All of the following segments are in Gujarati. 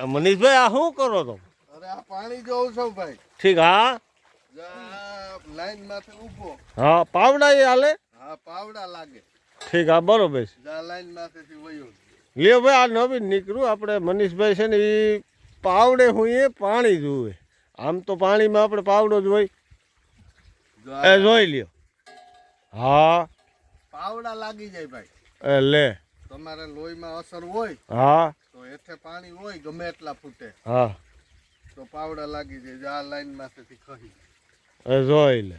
મનીષભાઈ આ શું કરો તો અરે આ પાણી જોઉં છું ભાઈ. ઠીક હા? લાઈનમાંથી ઊભો હા પાવડા એ હાલે? હા પાવડા લાગે. ઠીક હા બરોબર છે. લાઈનમાંથી વયો લ્યો ભાઈ આ નવી નીકળ્યું આપણે મનીષભાઈ છે ને એ પાવડે હું એ પાણી જોવે આમ તો પાણીમાં આપણે પાવડો જ હોય. એ જોઈ લ્યો. હા. પાવડા લાગી જાય ભાઈ. લે. તમારે લોહીમાં અસર હોય હા. તો હેઠે પાણી હોય ગમે એટલા ફૂટે. હા. તો પાવડા લાગી જાય આ લાઈનમાંથી ખહી. એ જોઈ લે.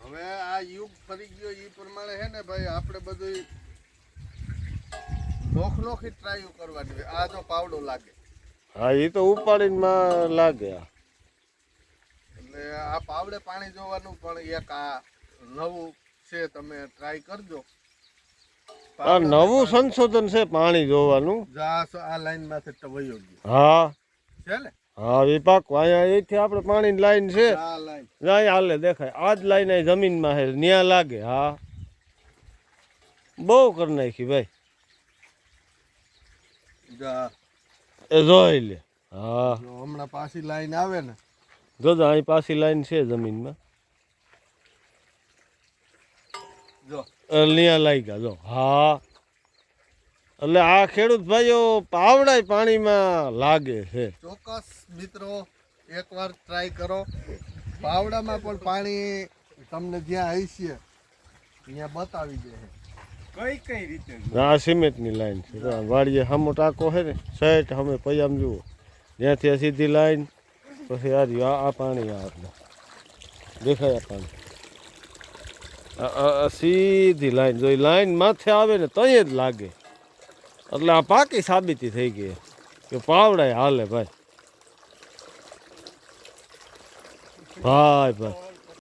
હવે આ યુગ ફરી ગયો એ પ્રમાણે હે ને ભાઈ આપણે બધું નોખ નોખી ટ્રાય કરવાની આ જો પાવડો લાગે. હા એ તો ઉપાડીમાં લાગે. એટલે આ પાવડે પાણી જોવાનું પણ એક આ નવું છે તમે ટ્રાય કરજો. આ નવું સંશોધન છે પાણી જોવાનું. જા સો આ લાઈનમાંથી તો ગયો. હા. છે ને? હા વિપાક અહીંયા એથી આપણે પાણીની લાઈન છે. આ લાઈન જાય હાલે દેખાય. આ જ લાઈન અહીં જમીનમાં છે ન્યા લાગે. હા. બહુ કરી નાખી ભાઈ. જા. એ જોઈ લે. હા. હમણાં પાછી લાઈન આવે ને. જો અહીં પાછી લાઈન છે જમીનમાં. ન્યા લાગ્યા જો. હા. એટલે આ ખેડૂત ભાઈઓ પાવડાય પાણીમાં લાગે છે. ચોક્કસ મિત્રો એકવાર ટ્રાય કરો. પાવડામાં પણ પાણી તમને જ્યાં હશે ત્યાં બતાવી દે કઈ કઈ રીતે? આ સિમેન્ટની લાઈન છે. વાડીએ હમો ટાંકો છે ને સેટ અમે પૈયામ જુઓ. જ્યાંથી સીધી લાઈન પછી આ આ આ પાણી આવે આપણે. દેખાય આ પાણી. સીધી લાઈન. જો લાઈન માથે આવે ને તોય જ લાગે. એટલે આ પાકી સાબિતી થઈ ગઈ. કે પાવડાય હાલે ભાઈ. ભાઈ ભાઈ.